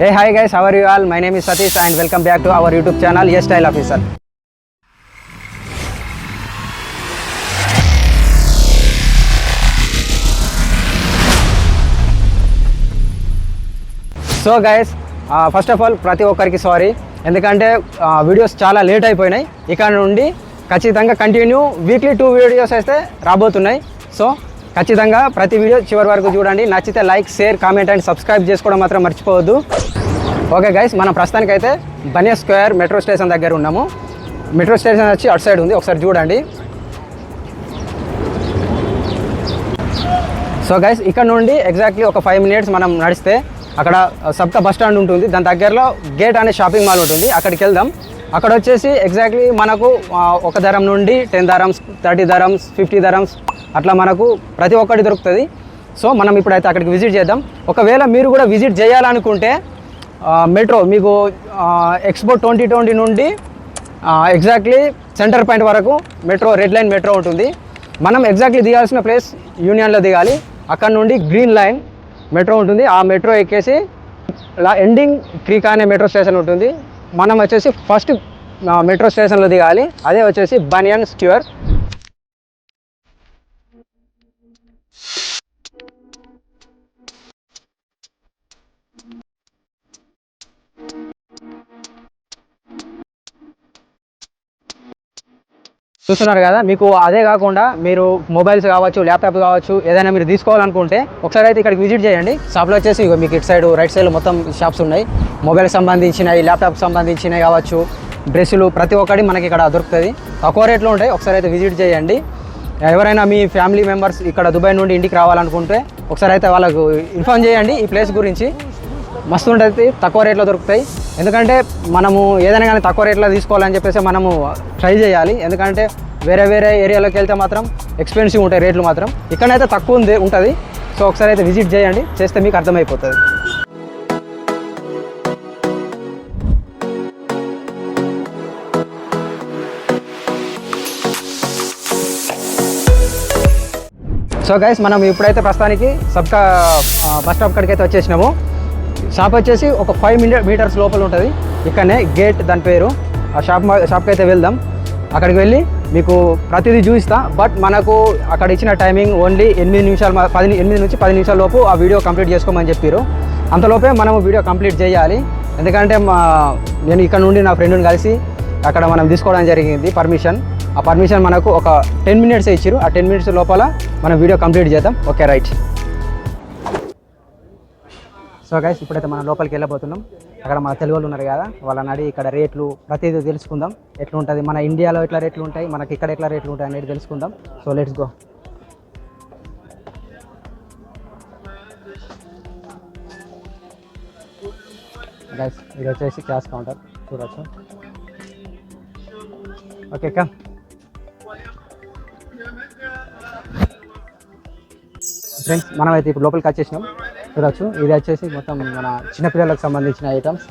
Hey hi guys how are you all my name is Satish and welcome back to our YouTube channel S style officer so guys first of all ప్రతి ఒక్కరికి sorry ఎందుకంటే videos చాలా late అయిపోయినాయి. ఇక్కడ నుండి ఖచ్చితంగా continue weekly two videos అయితే రాబోతున్నాయి. సో ఖచ్చితంగా ప్రతి వీడియో చివరి వరకు చూడండి. నచ్చితే like share comment and subscribe చేసుకోవడం మాత్రం మర్చిపోవద్దు. ఓకే గైస్ మనం ప్రస్తుతానికైతే బనియా స్క్వేర్ మెట్రో స్టేషన్ దగ్గర ఉన్నాము. మెట్రో స్టేషన్ వచ్చి అటు సైడ్ ఉంది. ఒకసారి చూడండి. సో గైస్ ఇక్కడ నుండి ఎగ్జాక్ట్లీ ఒక ఫైవ్ మినిట్స్ మనం నడిస్తే అక్కడ సప్త బస్ స్టాండ్ ఉంటుంది. దాని దగ్గరలో గేట్ అనే షాపింగ్ మాల్ ఉంటుంది. అక్కడికి వెళ్దాం. అక్కడ వచ్చేసి ఎగ్జాక్ట్లీ మనకు ఒక ధరం నుండి ten dirhams thirty dirhams fifty dirhams అట్లా మనకు ప్రతి ఒక్కటి దొరుకుతుంది. సో మనం ఇప్పుడైతే అక్కడికి విజిట్ చేద్దాం. ఒకవేళ మీరు కూడా విజిట్ చేయాలనుకుంటే మెట్రో మీకు ఎక్స్పో ట్వంటీ ట్వంటీ నుండి ఎగ్జాక్ట్లీ సెంటర్ పాయింట్ వరకు మెట్రో రెడ్ లైన్ మెట్రో ఉంటుంది. మనం ఎగ్జాక్ట్లీ దిగాల్సిన ప్లేస్ యూనియన్లో దిగాలి. అక్కడ నుండి గ్రీన్ లైన్ మెట్రో ఉంటుంది. ఆ మెట్రో ఎక్కేసి లా ఎండింగ్ క్రీక్ అనే మెట్రో స్టేషన్ ఉంటుంది. మనం వచ్చేసి ఫస్ట్ మెట్రో స్టేషన్లో దిగాలి. అదే వచ్చేసి బనియన్ స్క్యూర్ చూస్తున్నారు కదా మీకు అదే కాకుండా మీరు మొబైల్స్ కావచ్చు ల్యాప్టాప్ కావచ్చు ఏదైనా మీరు తీసుకోవాలనుకుంటే ఒకసారి అయితే ఇక్కడికి విజిట్ చేయండి. షాప్లో వచ్చేసి మీకు ఇటు సైడ్ రైట్ సైడ్ మొత్తం షాప్స్ ఉన్నాయి. మొబైల్కి సంబంధించినవి ల్యాప్టాప్ సంబంధించినవి కావచ్చు డ్రెస్సులు ప్రతి ఒక్కటి మనకి ఇక్కడ దొరుకుతుంది. తక్కువ రేట్లో ఉంటాయి ఒకసారి అయితే విజిట్ చేయండి. ఎవరైనా మీ ఫ్యామిలీ మెంబర్స్ ఇక్కడ దుబాయ్ నుండి ఇంటికి రావాలనుకుంటే ఒకసారి అయితే వాళ్ళకు ఇన్ఫార్మ్ చేయండి ఈ ప్లేస్ గురించి. మస్తు ఉంటుంది తక్కువ రేట్లో దొరుకుతాయి. ఎందుకంటే మనము ఏదైనా కానీ తక్కువ రేట్లో తీసుకోవాలని చెప్పేసి మనము ట్రై చేయాలి. ఎందుకంటే వేరే వేరే ఏరియాలోకి వెళ్తే మాత్రం ఎక్స్పెన్సివ్ ఉంటాయి రేట్లు మాత్రం. ఇక్కడైతే తక్కువ ఉంది ఉంటుంది. సో ఒకసారి అయితే విజిట్ చేయండి. చేస్తే మీకు అర్థమైపోతుంది. సో గైస్ మనం ఇప్పుడైతే ప్రస్తుతానికి సబ్కా బస్ స్టాప్ కాడికి అయితే వచ్చేసినాము. షాప్ వచ్చేసి ఒక ఫైవ్ మినిట్ మీటర్స్ లోపల ఉంటుంది. ఇక్కడనే గేట్ దాని పేరు. ఆ షాప్ మా- షాప్కి అయితే వెళ్దాం. అక్కడికి వెళ్ళి మీకు ప్రతిదీ చూపిస్తా. బట్ మనకు అక్కడ ఇచ్చిన టైమింగ్ ఓన్లీ ఎనిమిది నిమిషాలు పది ఎనిమిది నుంచి పది నిమిషాల లోపు ఆ వీడియో కంప్లీట్ చేసుకోమని చెప్పారు అంతలోపే మనం వీడియో కంప్లీట్ చేయాలి. ఎందుకంటే మా నేను ఇక్కడ నుండి నా ఫ్రెండ్ని కలిసి అక్కడ మనం తీసుకోవడం జరిగింది పర్మిషన్. ఆ పర్మిషన్ మనకు ఒక టెన్ మినిట్స్ ఇచ్చారు ఆ టెన్ మినిట్స్ లోపల మనం వీడియో కంప్లీట్ చేద్దాం. Okay right. సో గైస్ ఇప్పుడైతే మనం లోపలికి వెళ్ళబోతున్నాం. అక్కడ మన తెలుగు వాళ్ళు ఉన్నారు కదా వాళ్ళని అడిగి ఇక్కడ రేట్లు ప్రతిదీ తెలుసుకుందాం. ఎట్లా ఉంటుంది మన ఇండియాలో ఎట్లా రేట్లు ఉంటాయి మనకి ఇక్కడ ఎట్లా రేట్లు ఉంటాయి అనేది తెలుసుకుందాం. సో లెట్స్ గో గైస్ ఇది వచ్చేసి క్యాష్ కౌంటర్. చూడొచ్చు. ఓకే కా ఫ్రెండ్స్ మనం అయితే ఇప్పుడు లోపలికి వచ్చేసినాం. చూడొచ్చు. ఇది వచ్చేసి మొత్తం మన చిన్నపిల్లలకు సంబంధించిన ఐటమ్స్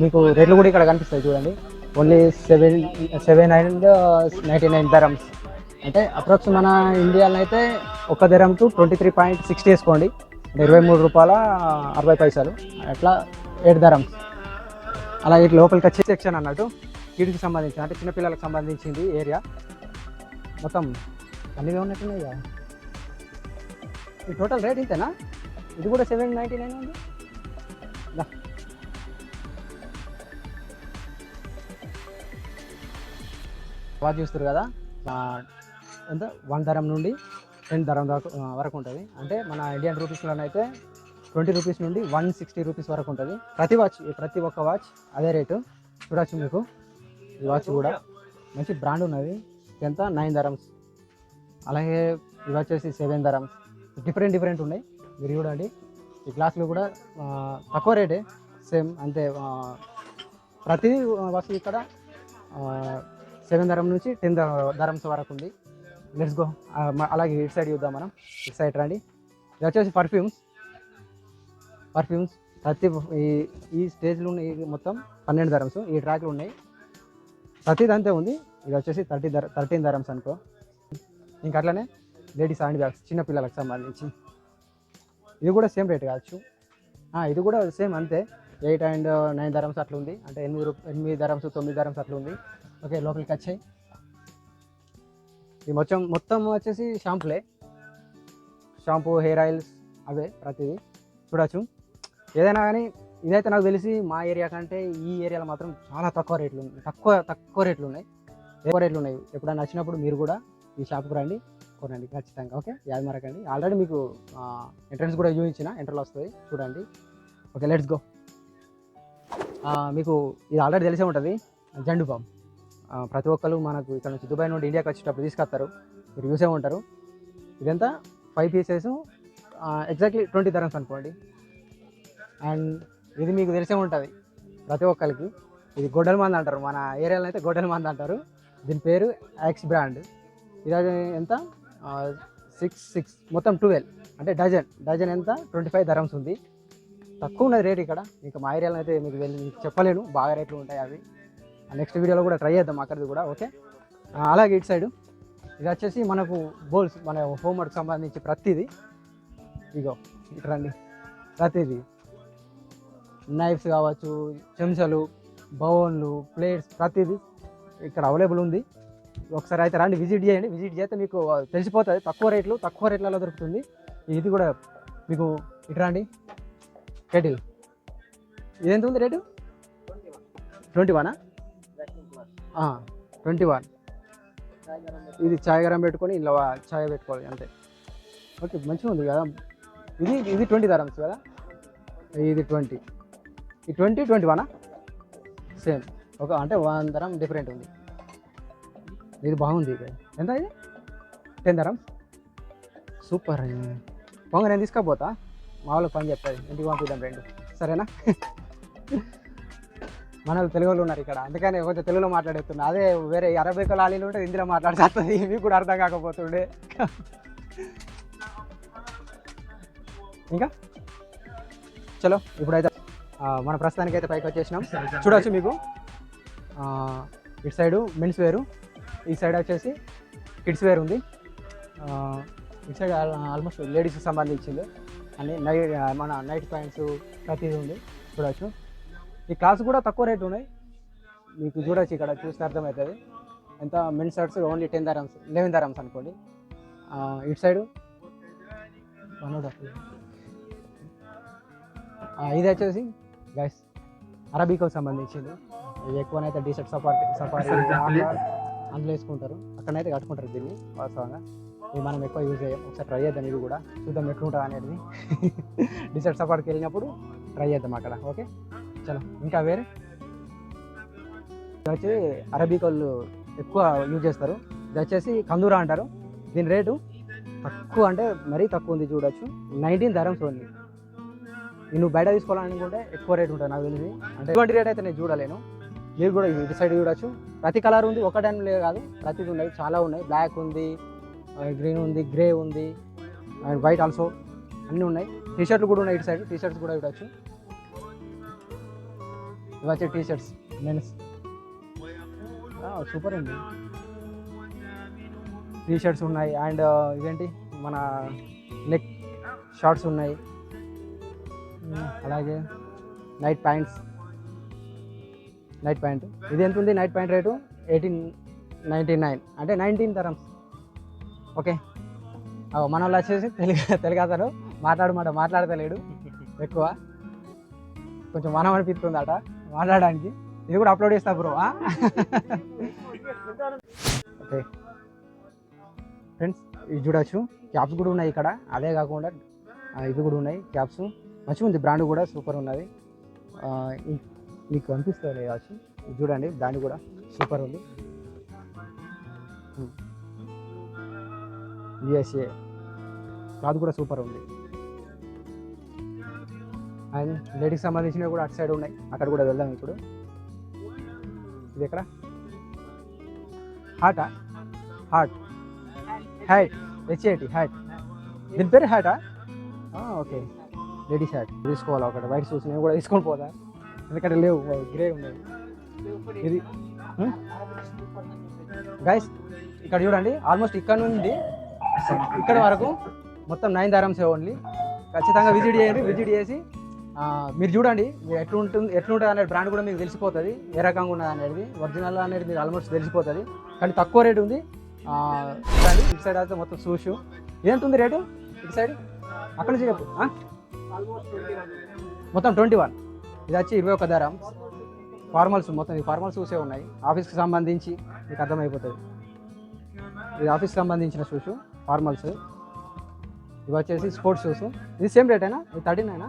మీకు రేట్లు కూడా ఇక్కడ కనిపిస్తాయి చూడండి. Only seven seven and ninety nine dirhams అంటే అప్రాక్స్ మన ఇండియాలో అయితే ఒక dirham to twenty three point sixty వేసుకోండి ఇరవై మూడు రూపాయల అరవై పైసలు. అట్లా ఎయిట్ ధరమ్స్ అలా ఇటు లోపలికి వచ్చే సెక్షన్ అన్నట్టు వీటికి సంబంధించి అంటే చిన్నపిల్లలకు సంబంధించింది ఏరియా మొత్తం అన్నీ ఉన్నట్టున్నాయి కదా ఈ టోటల్ రేట్ ఇంతేనా? ఇది కూడా సెవెన్ నైంటీ నైన్ ఉంది బాగా చూస్తారు కదా? ఎంత? వన్ ధరం నుండి టెన్ ధరం దాకా వరకు ఉంటుంది. అంటే మన ఇండియన్ రూపీస్లోనైతే ట్వంటీ రూపీస్ నుండి వన్ సిక్స్టీ రూపీస్ వరకు ఉంటుంది. ప్రతి వాచ్ ప్రతి ఒక్క వాచ్ అదే రేటు. చూడవచ్చు మీకు. ఈ వాచ్ కూడా మంచి బ్రాండ్ ఉన్నది. ఎంత? Nine dirhams. అలాగే ఇవి వచ్చేసి సెవెన్ ధరమ్స్. డిఫరెంట్ డిఫరెంట్ ఉన్నాయి. మీరు చూడండి. ఈ గ్లాసులు కూడా తక్కువ రేటే. సేమ్ అంతే ప్రతి వస్తువు ఇక్కడ సెవెన్ ధరం నుంచి టెన్ ధరమ్స్ వరకు ఉంది. లెట్స్ గో అలాగే ఇటు సైడ్ చూద్దాం మనం. ఇటు సైడ్ రండి. ఇది వచ్చేసి పర్ఫ్యూమ్స్ పర్ఫ్యూమ్స్ ప్రతి ఈ ఈ స్టేజ్లో ఉన్న మొత్తం పన్నెండు ధరమ్స్ ఈ ట్రాక్లు ఉన్నాయి. ప్రతిది అంతే ఉంది. ఇది వచ్చేసి థర్టీ ధర థర్టీన్ ధరమ్స్ అనుకో. ఇంకా అట్లనే లేడీస్ హ్యాండ్ బ్యాగ్స్ చిన్న పిల్లలకు సంబంధించి. ఇది కూడా సేమ్ రేట్ కావచ్చు. ఇది కూడా సేమ్ అంతే. ఎయిట్ అండ్ నైన్ ధరమ్స్ అట్లా ఉంది. అంటే ఎనిమిది రూ ఎనిమిది ధరమ్స్ తొమ్మిది ధరమ్స్ అట్లా ఉంది. ఓకే లోపలికి వచ్చాయి. ఇది మొత్తం మొత్తం వచ్చేసి షాంపులే. షాంపూ హెయిర్ ఆయిల్స్ అవే ప్రతిదీ. చూడొచ్చు. ఏదైనా కానీ ఇదైతే నాకు తెలిసి మా ఏరియా కంటే ఈ ఏరియాలో మాత్రం చాలా తక్కువ రేట్లు ఉన్నాయి తక్కువ తక్కువ రేట్లు ఉన్నాయి. ఎక్కువ రేట్లు ఉన్నాయి. ఎప్పుడైనా వచ్చినప్పుడు మీరు కూడా ఈ షాప్కి రండి. కొనండి ఖచ్చితంగా. ఓకే? యాది మరకండి ఆల్రెడీ మీకు ఎంట్రన్స్ కూడా చూపించిన ఎంట్రల్ వస్తుంది. చూడండి. Okay let's go. మీకు ఇది ఆల్రెడీ తెలిసే ఉంటుంది. జండు బామ్. ప్రతి ఒక్కరు మనకు ఇక్కడ నుంచి దుబాయ్ నుండి ఇండియాకి వచ్చేటప్పుడు తీసుకొస్తారు. మీరు చూసే ఉంటారు. ఇదంతా five pieces exactly twenty dirhams అనుకోండి. అండ్ ఇది మీకు తెలిసే ఉంటుంది. ప్రతి ఒక్కరికి ఇది గొడ్డల మంది అంటారు. మన ఏరియాలో అయితే గొడ్డల మంది అంటారు. దీని పేరు యాక్స్ బ్రాండ్ ఇది ఎంత? సిక్స్ సిక్స్ మొత్తం ట్వెల్వ్ అంటే డజన్ డజన్ ఎంత? ట్వంటీ ఫైవ్ ధరమ్స్ ఉంది. తక్కువ ఉన్నది రేట్ ఇక్కడ. ఇంకా మా ఏరియాలో అయితే మీకు వెళ్ళి మీకు చెప్పలేను. బాగా రేట్లు ఉంటాయి అవి. నెక్స్ట్ వీడియోలో కూడా ట్రై చేద్దాం అక్కడిది కూడా ఓకే? అలాగే ఇటు సైడ్ ఇది వచ్చేసి మనకు బోల్స్ మన హోంవర్క్ సంబంధించి ప్రతిదీ. ఇగో ఇటు రండి. ప్రతిదీ. నైఫ్స్ కావచ్చు చెంచాలు బౌన్లు ప్లేట్స్ ప్రతిదీ ఇక్కడ అవైలబుల్ ఉంది. ఒకసారి అయితే రండి విజిట్ చేయండి. విజిట్ చేస్తే మీకు తెలిసిపోతుంది. తక్కువ రేట్లు తక్కువ రేట్లలో దొరుకుతుంది. ఇది కూడా మీకు ఇటు రండి. కెటిల్ ఎంత ఉంది రేటు? ట్వంటీ వనా ట్వంటీ వన్ ఇది చాయ్ గరం పెట్టుకొని ఇలా చాయ్ పెట్టుకోవాలి అంతే. ఓకే మంచిగా ఉంది కదా. ఇది ఇది ట్వంటీ ధరమ్స్ కదా? ఇది ట్వంటీ ఈ ట్వంటీ ట్వంటీ వనా సేమ్ ఒక అంటే వన్ ధరం డిఫరెంట్ ఉంది. ఇది బాగుంది. ఎంత ఇది? Ten dirham. సూపర్. పొంగ నేను తీసుకపోతా. మా వాళ్ళకి పని చెప్తుంది ఇంటికి పంపిద్దాం రెండు. సరేనా? మన వాళ్ళు తెలుగు వాళ్ళు ఉన్నారు ఇక్కడ. అందుకని కొంచెం తెలుగులో మాట్లాడేస్తున్నా. అదే వేరే అరబిక్ లాలీలు ఉంటే హిందీలో మాట్లాడుతుంది. మీకు కూడా అర్థం కాకపోతుండే. ఇంకా? చలో ఇప్పుడైతే మన ప్రస్తుతానికి అయితే పైకి వచ్చేసినాం. చూడొచ్చు మీకు. ఇటు సైడు మెన్స్ వేరు. ఈ సైడ్ వచ్చేసి కిడ్స్ వేర్ ఉంది. ఇటు సైడ్ ఆల్మోస్ట్ లేడీస్కి సంబంధించింది. అన్ని నైట్ మన నైట్ ప్యాంట్స్ ప్రతిదీ ఉంది. చూడొచ్చు. ఈ క్లాస్ కూడా తక్కువ రేట్ ఉన్నాయి. మీకు చూడొచ్చు ఇక్కడ చూస్తే అర్థమవుతుంది. ఎంత? Men shirts only ten dirhams eleven dirhams అనుకోండి. ఇటు సైడు వన్ ఇది వచ్చేసి గైస్ అరబీకోకి సంబంధించింది. ఇది ఎక్కువనైతే టీ షర్ట్ సఫారీ సఫారీ అందులో వేసుకుంటారు. అక్కడనైతే కట్టుకుంటారు దీన్ని వాస్తవంగా. ఇది మనం ఎక్కువ యూజ్ చేయం. ఒకసారి ట్రై చేద్దాం ఇది కూడా. చూద్దాం ఎట్లుంటుంది అనేది. డిసైడ్ షర్ట్ వెళ్ళినప్పుడు ట్రై చేద్దాం అక్కడ. ఓకే చలో ఇంకా వేరే? ఇది వచ్చి అరబిక్ వాళ్ళు ఎక్కువ యూజ్ చేస్తారు. ఇది వచ్చేసి కందూరా అంటారు. దీని రేటు తక్కువ అంటే మరీ తక్కువ ఉంది చూడొచ్చు. నైన్టీన్ ధరమ్స్ ఉంది నువ్వు బయట తీసుకోవాలనుకుంటే ఎక్కువ రేట్ ఉంటుంది నాకు తెలిసి. అంటే ఇటువంటి రేట్ అయితే నేను చూడలేను. మీరు కూడా ఇటు సైడ్ చూడొచ్చు. ప్రతి కలర్ ఉంది ఒకటే లేదు కాదు. ప్రతిది ఉన్నాయి చాలా ఉన్నాయి. బ్లాక్ ఉంది గ్రీన్ ఉంది గ్రే ఉంది అండ్ వైట్ ఆల్సో అన్నీ ఉన్నాయి. టీ షర్ట్లు కూడా ఉన్నాయి ఇటు సైడ్ టీ షర్ట్స్ కూడా చూడొచ్చు. ఇవి వచ్చే టీ షర్ట్స్ మెన్స్ సూపర్ అండి టీ షర్ట్స్ ఉన్నాయి అండ్ ఇదేంటి మన నెక్ షార్ట్స్ ఉన్నాయి. అలాగే నైట్ ప్యాంట్స్ నైట్ ప్యాంట్. ఇది ఎంత ఉంది night pant rate? Eighteen ninety nine. అంటే నైన్టీన్ తరమ్స్ ఓకే. మన వాళ్ళు వచ్చేసి తెలుగు తెలుగు అతను మాట్లాడు మాట మాట్లాడతలేడు. ఎక్కువ. కొంచెం మనం అనిపిస్తుంది అట మాట్లాడడానికి. ఇది కూడా అప్లోడ్ చేస్తా బ్రో ఓకే. ఫ్రెండ్స్ ఇది చూడొచ్చు. క్యాప్స్ కూడా ఉన్నాయి ఇక్కడ. అదే కాకుండా ఇవి కూడా ఉన్నాయి. క్యాప్స్. మంచిగా ఉంది బ్రాండ్ కూడా సూపర్ ఉన్నది. మీకు కనిపిస్తుంది కావచ్చు చూడండి దాన్ని కూడా సూపర్ ఉంది. Hmm. యుఎస్ఏ క్లాత్ కూడా సూపర్ ఉంది. అండ్ లేడీకి సంబంధించినవి కూడా అటు సైడ్ ఉన్నాయి. అక్కడ కూడా వెళ్దాం ఇప్పుడు. ఇది ఎక్కడ? హాటా hat hat H A T hat దీని పేరు హ్యాటా ఓకే లేడీస్ హ్యాట్ తీసుకోవాలి ఒకటి? వైట్ షూస్ నేను కూడా తీసుకొని పోదా ఎందుకంటే లేవు గ్రే ఉన్నాయి ఇది గైస్ ఇక్కడ చూడండి ఆల్మోస్ట్ ఇక్కడ నుండి ఇక్కడ వరకు మొత్తం నైన్ దారమ్స్ ఓన్లీ ఖచ్చితంగా విజిట్ చేయండి విజిట్ చేసి మీరు చూడండి ఎట్లుంటుంది ఎట్లుంటుంది అనేది బ్రాండ్ కూడా మీకు తెలిసిపోతుంది ఏ రకంగా ఉన్నది అనేది ఒరిజినల్ అనేది మీరు ఆల్మోస్ట్ తెలిసిపోతుంది. కానీ తక్కువ రేటు ఉంది. చూడండి ఇటు సైడ్ అయితే మొత్తం షూస్ ఎంత ఉంది రేటు ఇటు సైడ్ అక్కడ నుంచి చెప్పు మొత్తం ట్వంటీ వన్ ఇది వచ్చి ఇరవై ఒక ధర. ఫార్మల్స్ మొత్తం ఈ ఫార్మల్స్ చూసే ఉన్నాయి. ఆఫీస్కి సంబంధించి మీకు అర్థమైపోతుంది. ఇది ఆఫీస్కి సంబంధించిన షూస్ ఫార్మల్స్ ఇవి వచ్చేసి స్పోర్ట్స్ షూస్ ఇది సేమ్ రేట్ అయినా? ఇది థర్టీ నైనా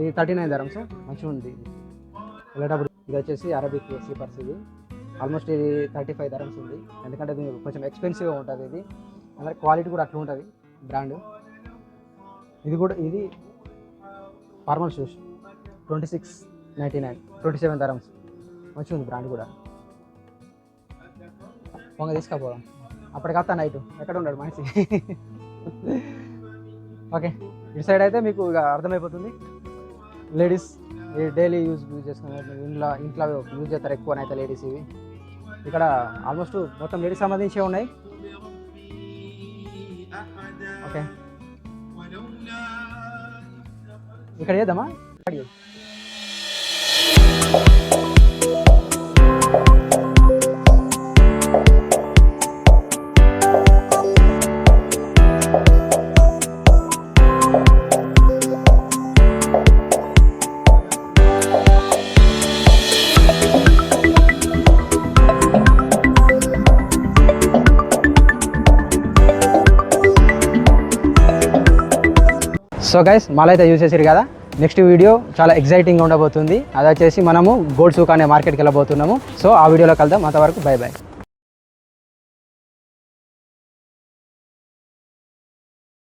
ఇది థర్టీ నైన్ ధరమ్స్ మంచిగా ఉంది. వెళ్ళేటప్పుడు ఇది వచ్చేసి అరబిక్ స్లీపర్స్ ఇది. ఆల్మోస్ట్ ఇది థర్టీ ఫైవ్ ధరమ్స్ ఉంది. ఎందుకంటే ఇది కొంచెం ఎక్స్పెన్సివ్గా ఉంటుంది ఇది. అలాగే క్వాలిటీ కూడా అట్లా ఉంటుంది. బ్రాండ్ ఇది కూడా ఇది formal shoes twenty six ninety nine twenty seven dirhams. మంచిగా ఉంది బ్రాండ్ కూడా. పొంగ తీసుకపోదాం. అప్పటికత్తా నైట్. ఎక్కడ ఉన్నాడు మనిషి. ఓకే ఇటు సైడ్ అయితే మీకు ఇక అర్థమైపోతుంది. లేడీస్ డైలీ యూజ్ యూజ్ చేసుకునే ఇంట్లో ఇంట్లో యూజ్ చేస్తారు ఎక్కువనైతే లేడీస్ ఇవి. ఇక్కడ ఆల్మోస్ట్ మొత్తం లేడీస్ సంబంధించి ఉన్నాయి. ఓకే. ఇక్కడ చేద్దామా? సో గైస్ మాలైతే అయితే యూజ్ చేసారు కదా. నెక్స్ట్ వీడియో చాలా ఎగ్జైటింగ్ ఉండబోతుంది. అది వచ్చేసి మనము గోల్డ్ సూక్ అనే మార్కెట్కి వెళ్ళబోతున్నాము. సో ఆ వీడియోలో కలుద్దాం. అంతవరకు బై బై